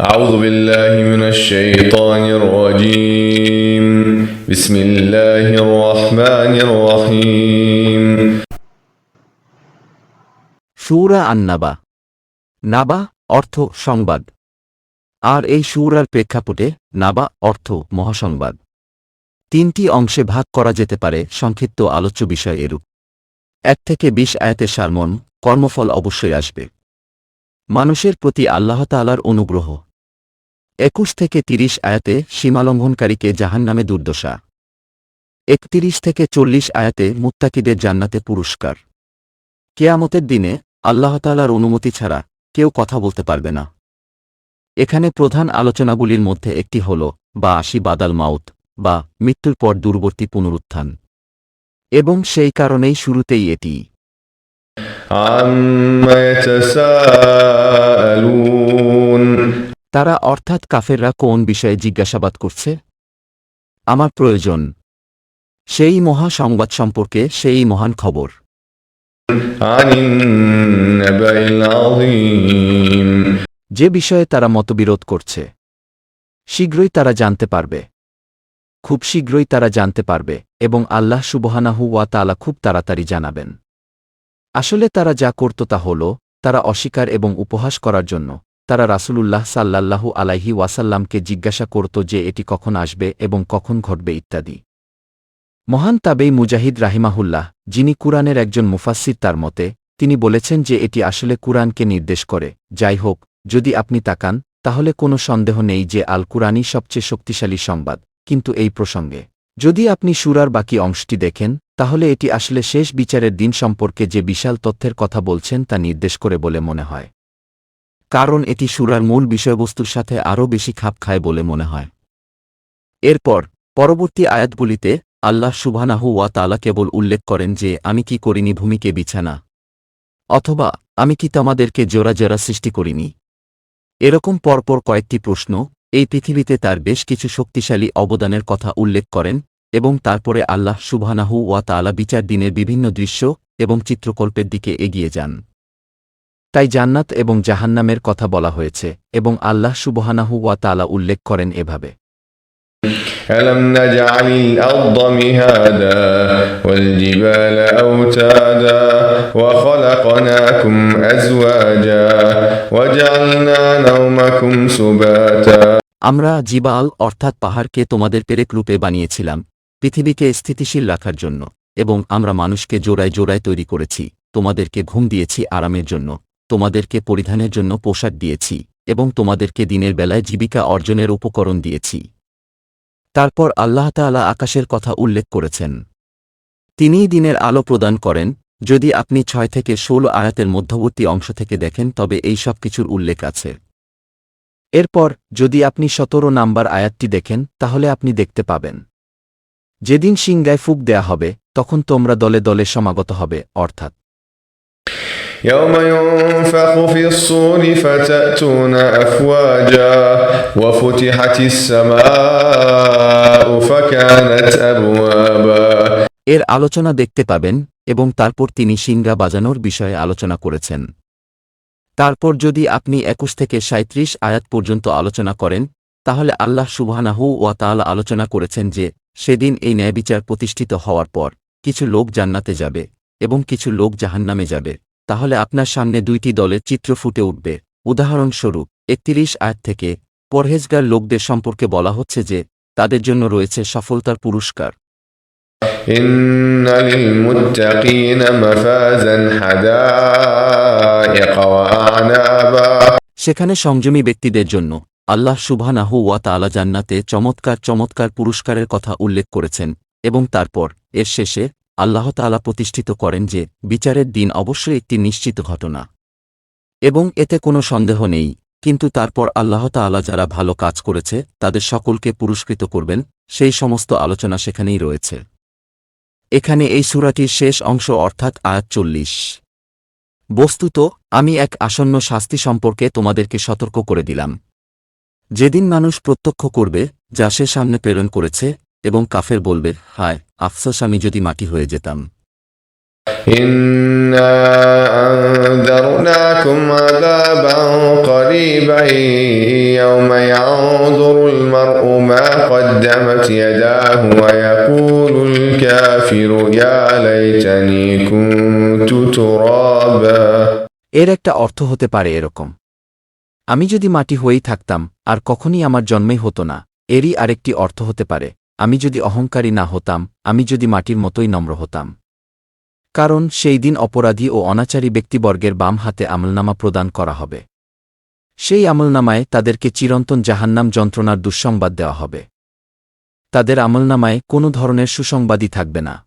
أعوذ بالله من الشيطان الرجيم بسم الله الرحمن الرحيم সুরা আন্নাবা নাবা অর্থ সংবাদ আর এই সুরার প্রেক্ষাপটে নাবা অর্থ মহাসংবাদ তিনটি অংশে ভাগ করা যেতে পারে সংক্ষিপ্ত আলোচ্য বিষয় এরূপ এক থেকে বিশ আয়াতের সারমন কর্মফল অবশ্যই আসবে মানুষের প্রতি আল্লাহ তালার অনুগ্রহ একুশ থেকে তিরিশ আয়াতে সীমালঙ্ঘনকারীকে জাহান্নামে দুর্দশা একতিরিশ থেকে চল্লিশ আয়াতে মুত্তাকিদের জান্নাতে পুরস্কার কেয়ামতের দিনে আল্লাহতালার অনুমতি ছাড়া কেউ কথা বলতে পারবে না এখানে প্রধান আলোচনাগুলির মধ্যে একটি হল বা আশি বাদাল মাউত বা মৃত্যুর পর দূরবর্তী পুনরুত্থান এবং সেই কারণেই শুরুতেই এটি عما يتساءلون তারা অর্থাৎ কাফেররা কোন বিষয়ে জিজ্ঞাসাবাদ করছে? আমার প্রয়োজন। সেই মহা সংবাদ সম্পর্কে সেই মহান খবর। যে বিষয়ে তারা মতবিরোধ করছে, শীঘ্রই তারা জানতে পারবে। খুব শীঘ্রই তারা জানতে পারবে এবং আল্লাহ সুবহানাহু ওয়া তালা খুব তাড়াতাড়ি জানাবেন। আসলে তারা যা করত তা হল, তারা অস্বীকার এবং উপহাস করার জন্য তারা রাসূলুল্লাহ সাল্লাল্লাহু আলাইহি ওয়াসাল্লামকে জিজ্ঞাসা করত যে এটি কখন আসবে এবং কখন ঘটবে ইত্যাদি। মহান তাবেই মুজাহিদ রাহিমাহুল্লাহ, যিনি কুরআনের একজন মুফাসসির তার মতে, তিনি বলেছেন যে এটি আসলে কুরআনকে নির্দেশ করে। যাই হোক, যদি আপনি তাকান, তাহলে কোনো সন্দেহ নেই যে আল কুরআনই সবচেয়ে শক্তিশালী সংবাদ। কিন্তু এই প্রসঙ্গে, যদি আপনি সুরার বাকি অংশটি দেখেন, তাহলে এটি আসলে শেষ বিচারের দিন সম্পর্কে যে বিশাল তথ্যের কথা বলছেন তা নির্দেশ করে বলে মনে হয়। কারণ এটি সুরার মূল বিষয়বস্তুর সাথে আরও বেশি খাপ খায় বলে মনে হয়। এরপর, পরবর্তী আয়াতগুলিতে আল্লাহ সুবহানাহু ওয়া তালা কেবল উল্লেখ করেন যে, আমি কি করিনি ভূমিকে বিছানা, অথবা আমি কি তোমাদেরকে জোড়া জোড়া সৃষ্টি করিনি। এরকম পরপর কয়েকটি প্রশ্ন এই পৃথিবীতে তার বেশ কিছু শক্তিশালী অবদানের কথা উল্লেখ করেন এবং তারপরে আল্লাহ সুবহানাহু ওয়া তালা বিচার দিনের বিভিন্ন দৃশ্য এবং চিত্রকল্পের দিকে এগিয়ে যান। তাই জান্নাত এবং জাহান্নামের কথা বলা হয়েছে এবং আল্লাহ সুবহানাহু ওয়া তাআলা উল্লেখ করেন এভাবে ألم نجعل الأرض مهادا والجبال أوتادا وخلقناكم أزواجا وجعلنا نومكم سباتا আমরা জিবাল অর্থাৎ পাহাড়কে তোমাদের পেরেক রূপে বানিয়েছিলাম পৃথিবীকে স্থিতিশীল রাখার জন্য এবং আমরা মানুষকে জোড়ায় জোড়ায় তৈরি করেছি তোমাদেরকে ঘুম দিয়েছি আরামের জন্য তোমাদেরকে পরিধানের জন্য পোশাক দিয়েছি এবং তোমাদেরকে দিনের বেলায় জীবিকা অর্জনের উপকরণ দিয়েছি। তারপর আল্লাহ তাআলা আকাশের কথা উল্লেখ করেছেন। তিনিই দিনের আলো প্রদান করেন, যদি আপনি ছয় থেকে ষোলো আয়াতের মধ্যবর্তী অংশ থেকে দেখেন, তবে এই সব কিছুর উল্লেখ আছে। এরপর, যদি আপনি সতেরো নাম্বার আয়াতটি দেখেন, তাহলে আপনি দেখতে পাবেন। যেদিন সিংগায় ফুক দেয়া হবে, তখন তোমরা দলে দলে সমাগত হবে, অর্থাৎ يوم ينفخ في الصور فتأتون أفواجا وفتحت السماء فكانت أبوابا এর আলোচনা দেখতে পাবেন এবং তারপর তিনি সিংগা বাজানোর বিষয়ে আলোচনা করেছেন তারপর যদি আপনি একুশ থেকে সাঁত্রিশ আয়াত পর্যন্ত আলোচনা করেন তাহলে আল্লাহ সুবহানাহু ওয়া তাআলা আলোচনা করেছেন যে সেদিন এই ন্যায়বিচার প্রতিষ্ঠিত হওয়ার পর কিছু লোক জান্নাতে যাবে এবং কিছু লোক জাহান্নামে যাবে তাহলে আপনার সামনে দুইটি দলের চিত্র ফুটে উঠবে উদাহরণস্বরূপ একত্রিশ আয়াত থেকে পরহেজগার লোকদের সম্পর্কে বলা হচ্ছে যে তাদের জন্য রয়েছে সফলতার পুরস্কার إن للمتقين مفازا حدائق وأعنابا সেখানে সংযমী ব্যক্তিদের জন্য আল্লাহ সুবহানাহু ওয়া তাআলা জান্নাতে চমৎকার চমৎকার পুরস্কারের কথা উল্লেখ করেছেন এবং তারপর এর শেষে আল্লাহ তাআলা প্রতিষ্ঠিত করেন যে বিচারের দিন অবশ্যই একটি নিশ্চিত ঘটনা। এবং এতে কোনো সন্দেহ নেই, কিন্তু তারপর আল্লাহ তাআলা যারা ভালো কাজ করেছে, তাদের সকলকে পুরস্কৃত করবেন, সেই সমস্ত আলোচনা সেখানেই রয়েছে। এখানে এই সূরাটির শেষ অংশ অর্থাৎ আয়াত চল্লিশ। বস্তুত, আমি এক আসন্ন শাস্তি সম্পর্কে তোমাদেরকে সতর্ক করে দিলাম। যেদিন মানুষ প্রত্যক্ষ করবে, যা সে সামনে প্রেরণ করেছে এবং কাফের বলবে হায় আফসোস আমি যদি মাটি হয়ে যেতাম। এর একটা অর্থ হতে পারে এরকম। আমি যদি মাটি হয়েই থাকতাম আর কখনই আমার জন্মই হতো না এরই আরেকটি অর্থ হতে পারে। আমি যদি অহংকারী না হতাম, আমি যদি মাটির মতোই নম্র হতাম। কারণ সেই দিন অপরাধী ও অনাচারী ব্যক্তিবর্গের বাম হাতে আমলনামা প্রদান করা হবে। সেই আমলনামায় তাদেরকে চিরন্তন জাহান্নাম যন্ত্রণার দুঃসংবাদ দেওয়া হবে। তাদের আমলনামায় কোনো ধরনের সুসংবাদই থাকবে না।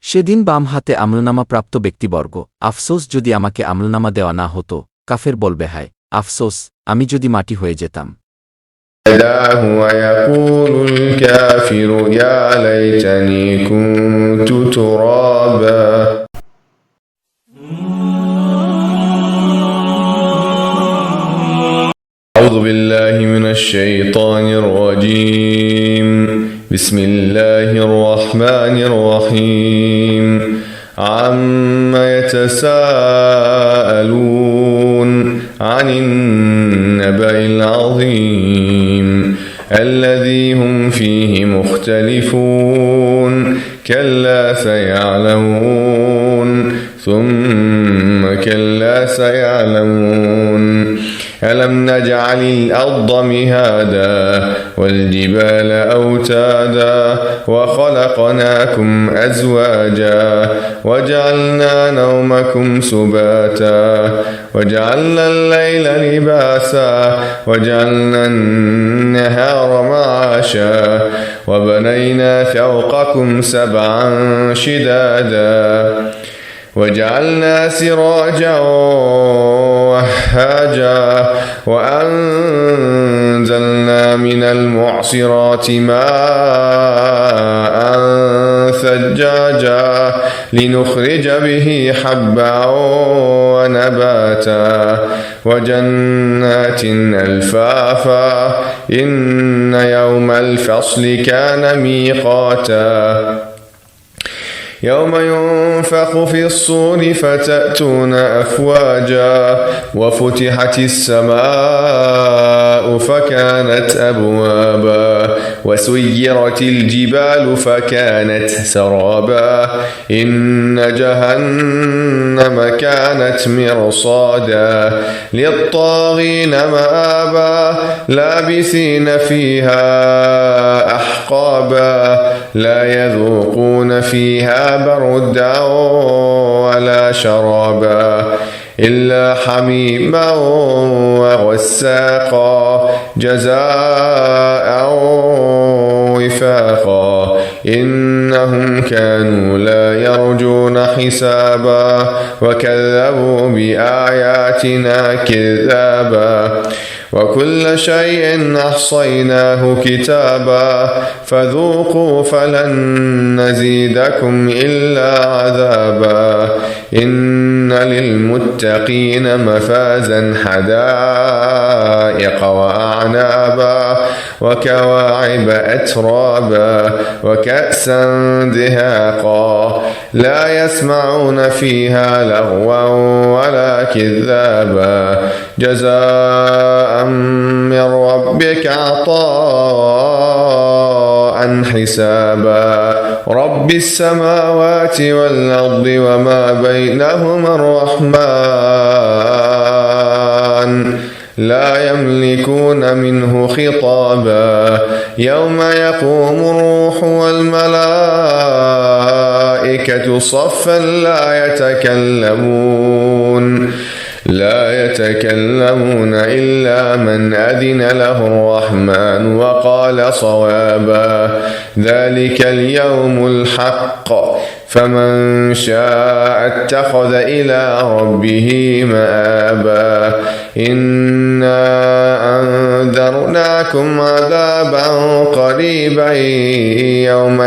সেদিন বাম হাতে আমলনামা প্রাপ্ত ব্যক্তিবর্গ, আফসোস যদি আমাকে আমলনামা দেওয়া না হতো, কাফের বলবে, হায়, আফসোস, আমি যদি মাটি হয়ে যেতাম। يداه ويقول الكافر يا ليتني كنت ترابا. أعوذ بالله من الشيطان الرجيم. بسم الله الرحمن الرحيم. عم يتساءلون عن النبأ العظيم. الذي هم فيه مختلفون كلا سيعلمون ثم كلا سيعلمون. ألم نجعل الأرض مهادا والجبال أوتادا وخلقناكم أزواجا وجعلنا نومكم سباتا وجعلنا الليل لباسا وجعلنا النهار معاشا وبنينا فوقكم سبعا شدادا وجعلنا سراجا وهاجا وأنزلنا من المعصرات ماء ثجاجا لنخرج به حبا ونباتا وجنات ألفافا إن يوم الفصل كان ميقاتا يوم ينفخ في الصور فتأتون أفواجا وفتحت السماء فكانت أبوابا وسيرت الجبال فكانت سرابا. إن جهنم كانت مرصادا للطاغين مآبا لابسين فيها أحقابا. لا يذوقون فيها بردا ولا شرابا. إلا حميما وغساقا جزاء وفاقا. إنهم كانوا لا يرجون حسابا وكذبوا بآياتنا كذابا. وكل شيء أحصيناه كتابا. فذوقوا فلن نزيدكم إلا عذابا. إن للمتقين مفازا حدائق وأعنابا وكواعب أترابا وكأسا دهاقا. لا يسمعون فيها لغوا ولا كذابا. جزاء من ربك عطاء. حسابا. رب السماوات والأرض وما بينهما الرحمن. لا يملكون منه خطابا. يوم يقوم الروح والملائكة صفا لا يتكلمون. لا يتكلمون إلا من أذن له الرحمن وقال صوابا. ذلك اليوم الحق. فمن شاء اتخذ إلى ربه مآبا. إنا أنذرناكم عذابا قريبا يوم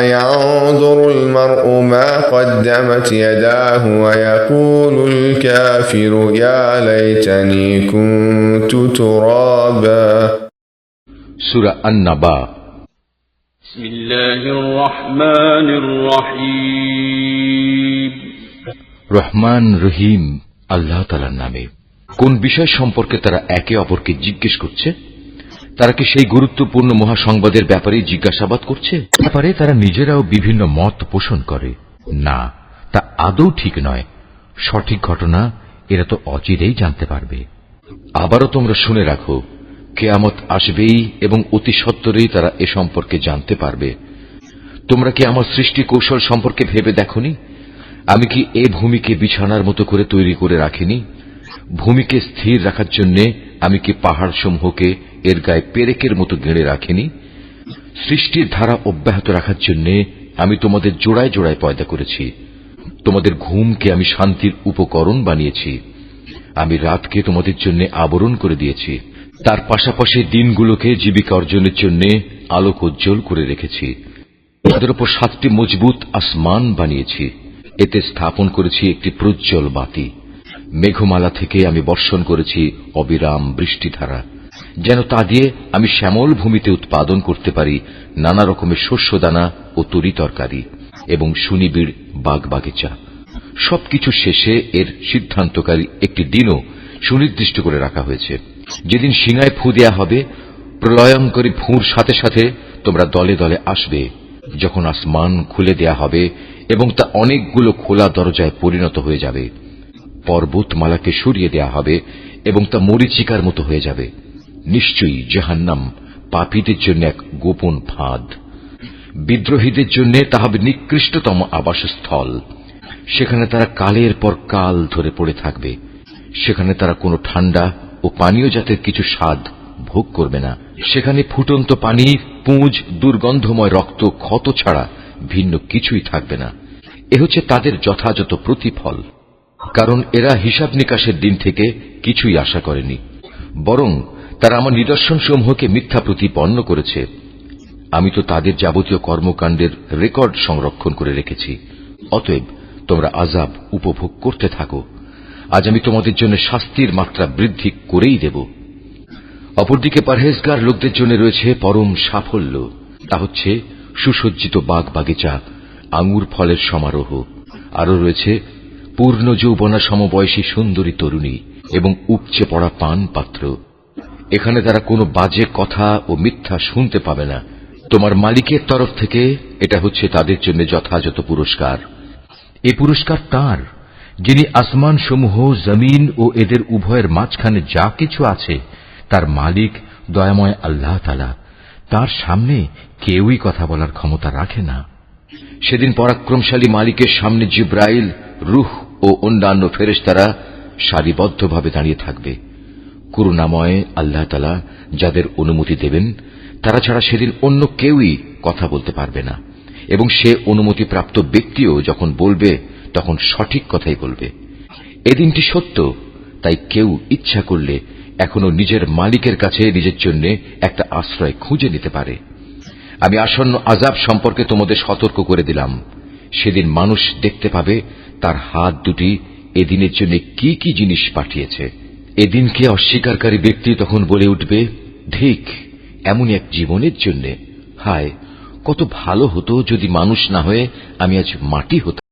قدمت يداه ويقول الكافر يا ليتني كنت ترابا সুরা আন্নাবা بسم الله الرحمن الرحيم রহমান রহিম আল্লাহ তালার নামে কোন বিষয় সম্পর্কে তারা একে অপরকে জিজ্ঞেস করছে তারা কি সেই গুরুত্বপূর্ণ মহাসংবাদের ব্যাপারেই জিজ্ঞাসাবাদ করছে ব্যাপারে তারা নিজেরাও বিভিন্ন মত পোষণ করে না, তা আদৌ ঠিক নয়। সঠিক ঘটনা এরা তো অচিরেই জানতে পারবে। আবারও তোমরা শুনে রাখো, কেয়ামত আসবেই এবং অতি সত্বরেই তারা এ সম্পর্কে জানতে পারবে। তোমরা কি আমার সৃষ্টি কৌশল সম্পর্কে ভেবে দেখনি? আমি কি এ ভূমিকে বিছানার মতো করে তৈরি করে রাখিনি? ভূমিকে স্থির রাখার জন্য আমি কি পাহাড় সমূহকে এর গায়ে পেরেকের মতো গেড়ে রাখিনি? সৃষ্টির ধারা অব্যাহত রাখার জন্য আমি তোমাদের জোড়ায় জোড়ায় পয়দা করেছি। তোমাদের ঘুমকে আমি শান্তির উপকরণ বানিয়েছি। আমি রাতকে তোমাদের জন্য আবরণ করে দিয়েছি। তার পাশাপাশি দিনগুলোকে জীবিকা অর্জনের জন্য আলোক উজ্জ্বল করে রেখেছি। তাদের উপর সাতটি মজবুত আসমান বানিয়েছি। এতে স্থাপন করেছি একটি প্রজ্জ্বল বাতি। মেঘমালা থেকে আমি বর্ষণ করেছি অবিরাম বৃষ্টিধারা। যেন তা দিয়ে আমি শ্যামল ভূমিতে উৎপাদন করতে পারি নানা রকমের শস্যদানা ও তরি তরকারি এবং সুনিবিড় বাগবাগিচা। সবকিছু শেষে এর সিদ্ধান্তকারী একটি দিনও সুনির্দিষ্ট করে রাখা হয়েছে। যেদিন সিঙায় ফু দেয়া হবে, প্রলয়ঙ্করী ফুঁর সাথে সাথে তোমরা দলে দলে আসবে, যখন আসমান খুলে দেয়া হবে এবং তা অনেকগুলো খোলা দরজায় পরিণত হয়ে যাবে। পর্বতমালাকে সরিয়ে দেয়া হবে এবং তা মরিচিকার মতো হয়ে যাবে। নিশ্চয়ই জাহান্নাম পাপীদের জন্য এক গোপন ফাঁদ। বিদ্রোহীদের জন্য তা হবে নিকৃষ্টতম আবাসস্থল। সেখানে তারা কালের পর কাল ধরে পড়ে থাকবে। সেখানে তারা কোনো ঠান্ডা ও পানীয় জাতের কিছু স্বাদ ভোগ করবে না। সেখানে ফুটন্ত পানি, পুঁজ, দুর্গন্ধময় রক্ত, ক্ষত ছাড়া ভিন্ন কিছুই থাকবে না। এ হচ্ছে তাদের যথাযথ প্রতিফল। কারণ এরা হিসাব নিকাশের দিন থেকে কিছুই আশা করেনি। বরং তারা আমার নিদর্শন সমূহকে মিথ্যা প্রতিপন্ন করেছে। আমি তো তাদের যাবতীয় কর্মকাণ্ডের রেকর্ড সংরক্ষণ করে রেখেছি। অতএব তোমরা আজাব উপভোগ করতে থাকো। আজ আমি তোমাদের জন্য শাস্তির মাত্রা বৃদ্ধি করেই দেব। অপরদিকে পারহেজগার লোকদের জন্য রয়েছে পরম সাফল্য। তা হচ্ছে সুসজ্জিত বাগ বাগিচা, আঙুর ফলের সমারোহ। আরও রয়েছে পূর্ণ যৌবনা সমবয়সী সুন্দরী তরুণী এবং উপচে পড়া পান পাত্র এখানে তারা কোনো বাজে কথা ও মিথ্যা শুনতে পাবে না। তোমার মালিকের তরফ থেকে এটা হচ্ছে তাদের জন্য যথাযথ পুরস্কার। এ পুরস্কার তার, যিনি আসমান সমূহ জমিন ও এদের উভয়ের মাঝখানে যা কিছু আছে, তার মালিক দয়াময় আল্লাহ তালা তার সামনে কেউই কথা বলার ক্ষমতা রাখে না। সেদিন পরাক্রমশালী মালিকের সামনে জিব্রাইল, রুহ ও অন্যান্য ফেরেস্তারা সারিবদ্ধভাবে দাঁড়িয়ে থাকবে। করুণাময় আল্লাহ তালা যাদের অনুমতি দেবেন, তারা ছাড়া সেদিন অন্য কেউই কথা বলতে পারবে না। এবং সে অনুমতিপ্রাপ্ত ব্যক্তিও যখন বলবে, তখন সঠিক কথাই বলবে। এদিনটি সত্য, তাই কেউ ইচ্ছা করলে এখনও নিজের মালিকের কাছে নিজের জন্য একটা আশ্রয় খুঁজে নিতে পারে। আমি আসন্ন আজাব সম্পর্কে তোমাদের সতর্ক করে দিলাম। সেদিন মানুষ দেখতে পাবে তার হাত দুটি এদিনের জন্য কি কি জিনিস পাঠিয়েছে। এদিনকে অস্বীকারী ব্যক্তি তখন বলে উঠবে ঠিক এমন এক জীবনের জন্য। হায়, কত ভালো হতো যদি মানুষ না হয়ে আমি আজ মাটি হতাম।